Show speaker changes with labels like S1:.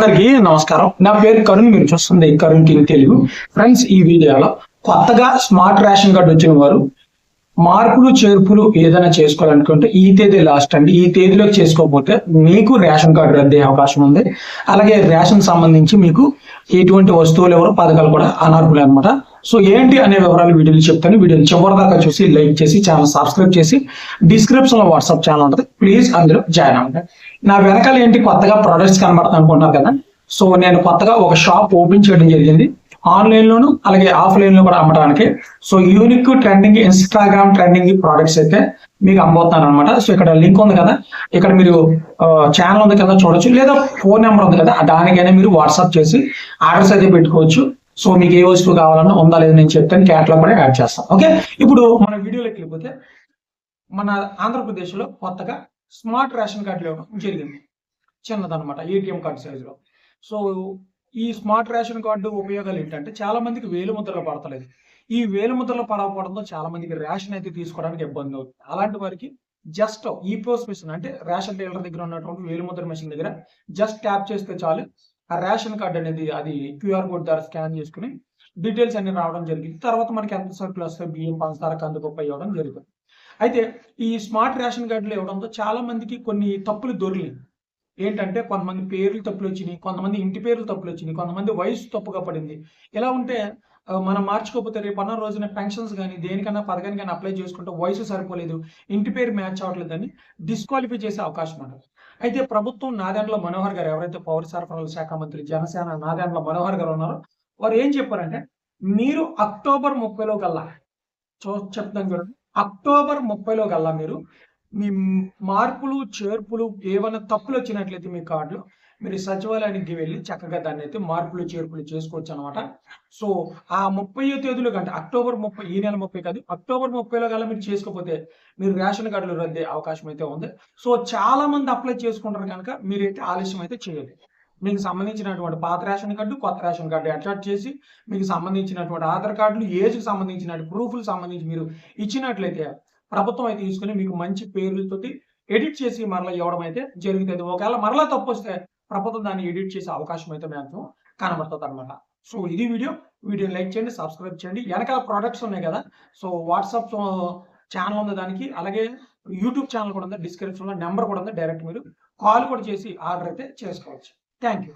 S1: అందరికి నమస్కారం. నా పేరు కరుణ్ మీరు చూస్తుంది కరుణ్ కింగ్ తెలుగు. ఫ్రెండ్స్ ఈ వీడియోలో కొత్తగా స్మార్ట్ రేషన్ కార్డు వచ్చిన వారు మార్పులు చేర్పులు ఏదైనా చేసుకోవాలనుకుంటే ఈ తేదీ లాస్ట్ అండి. ఈ తేదీలో చేసుకోకపోతే మీకు రేషన్ కార్డు రద్దు అయ్యే అవకాశం ఉంది. అలాగే రేషన్ సంబంధించి మీకు ఎటువంటి వస్తువులు ఎవరు పథకాలు కూడా అనర్హులు అనమాట సో ఏంటి అనే వివరాలు వీడియోని చెప్తాను. వీడియోని చివరి దాకా చూసి లైక్ చేసి ఛానల్ సబ్స్క్రైబ్ చేసి డిస్క్రిప్షన్లో వాట్సాప్ ఛానల్ ఉంటుంది. ప్లీజ్ అందులో జాయిన్ అవ్వండి. నా వెనకాల ఏంటి కొత్తగా ప్రొడక్ట్స్ కనబడతాయి అనుకుంటున్నారు కదా? సో నేను కొత్తగా ఒక షాప్ ఓపెన్ చేయడం జరిగింది. ఆన్లైన్లోను అలాగే ఆఫ్లైన్లో కూడా అమ్మడానికి so unique trending Instagram trending products అయితే మీకు అమ్మబోతున్నాను అనమాట సో ఇక్కడ లింక్ ఉంది కదా? ఇక్కడ మీరు ఛానల్ ఉంది కదా చూడొచ్చు. లేదా ఫోన్ నెంబర్ ఉంది కదా? దానికైనా మీరు వాట్సాప్ చేసి ఆర్డర్స్ అయితే పెట్టుకోవచ్చు. సో మీకు ఏ వస్తువు కావాలన్నా ఉందా లేదా నేను చెప్తాను క్యాట్లాగ్ కూడా యాడ్ చేస్తాను ఓకే ఇప్పుడు మన వీడియోలోకి వెళ్ళిపోతే మన ఆంధ్రప్రదేశ్లో కొత్తగా స్మార్ట్ రేషన్ కార్డులు ఇవ్వడం జరిగింది. చిన్నదనమాట ఏటీఎం కార్డు సైజులో సో ఈ స్మార్ట్ రేషన్ కార్డు ఉపయోగాలు ఏంటంటే చాలా మందికి వేలు ముద్రలు పడతలేదు. ఈ వేలు ముద్రలు పడకపోవడంతో చాలా మందికి రేషన్ అయితే తీసుకోవడానికి ఇబ్బంది అవుతుంది. అలాంటి వారికి జస్ట్ ఈ పోస్ట్ మిషన్ అంటే రేషన్ డీలర్ దగ్గర ఉన్నటువంటి వేలు ముద్ర మిషన్ దగ్గర జస్ట్ ట్యాప్ చేస్తే చాలు. ఆ రేషన్ కార్డు అనేది అది క్యూఆర్ కోడ్ ద్వారా స్కాన్ చేసుకుని డీటెయిల్స్ అన్ని రావడం జరిగింది. తర్వాత మనకి ఎంత సరుకులు వస్తాయి? బియ్యం పంచదార కందిపప్పు ఇవ్వడం జరుగుతుంది అయితే ఈ స్మార్ట్ రేషన్ కార్డులు ఇవ్వడంతో చాలా మందికి కొన్ని తప్పులు దొరికినాయి. ఏంటంటే కొంతమంది పేర్లు తప్పులు వచ్చినాయి కొంతమంది ఇంటి పేర్లు తప్పులు వచ్చినాయి కొంతమంది వయసు తప్పుగా పడింది. ఇలా ఉంటే మనం మార్చుకోకపోతే రేపు అన్న రోజున పెన్షన్స్ కానీ దేనికన్నా పథకానికి కానీ అప్లై చేసుకుంటే వయసు సరిపోలేదు ఇంటి పేరు మ్యాచ్ అవ్వట్లేదని డిస్క్వాలిఫై చేసే అవకాశం ఉంటుంది. అయితే ప్రభుత్వం నాదెండ్ల మనోహర్ గారు ఎవరైతే పౌర సరఫరాల శాఖ మంత్రి జనసేన నాదెండ్ల మనోహర్ గారు ఉన్నారో వారు ఏం చెప్పారంటే మీరు అక్టోబర్ ముప్పైలో కల్లా చూ చెప్తాం చూడండి. అక్టోబర్ ముప్పైలో కల్లా మీరు. మీ మార్పులు చేర్పులు ఏమైనా తప్పులు వచ్చినట్లయితే మీ కార్డులో మీరు సచివాలయానికి వెళ్ళి చక్కగా దాన్ని అయితే మార్పులు చేర్పులు చేసుకోవచ్చు అనమాట సో ఆ ముప్పై తేదీలో కంటే అక్టోబర్ ముప్పై ఈ నెల ముప్పై కాదు అక్టోబర్ ముప్పైలో కల్లా మీరు చేసుకోకపోతే మీరు రేషన్ కార్డులు రద్దే అవకాశం అయితే ఉంది. సో చాలా మంది అప్లై చేసుకుంటారు కనుక మీరైతే ఆలస్యం అయితే చేయాలి. మీకు సంబంధించినటువంటి పాత రేషన్ కార్డు కొత్త రేషన్ కార్డు అటాచ్ చేసి మీకు సంబంధించినటువంటి ఆధార్ కార్డులు ఏజ్కి సంబంధించిన ప్రూఫ్లు సంబంధించి మీరు ఇచ్చినట్లయితే ప్రభుత్వం అయితే తీసుకుని మీకు మంచి పేర్లతోటి ఎడిట్ చేసి మరలా ఇవ్వడం అయితే జరుగుతుంది. ఒకవేళ మరలా తప్పు వస్తే ప్రభుత్వం దాన్ని ఎడిట్ చేసే అవకాశం అయితే మేము కనబడుతుంది అనమాట సో ఇది వీడియో. వీడియో లైక్ చేయండి సబ్స్క్రైబ్ చేయండి. వెనకాల ప్రోడక్ట్స్ ఉన్నాయి కదా. సో వాట్సాప్ ఛానల్ ఉంది దానికి. అలాగే యూట్యూబ్ ఛానల్ కూడా ఉంది. డిస్క్రిప్షన్లో నెంబర్ కూడా ఉంది. డైరెక్ట్ మీరు కాల్ కూడా చేసి ఆర్డర్ అయితే చేసుకోవచ్చు. Thank you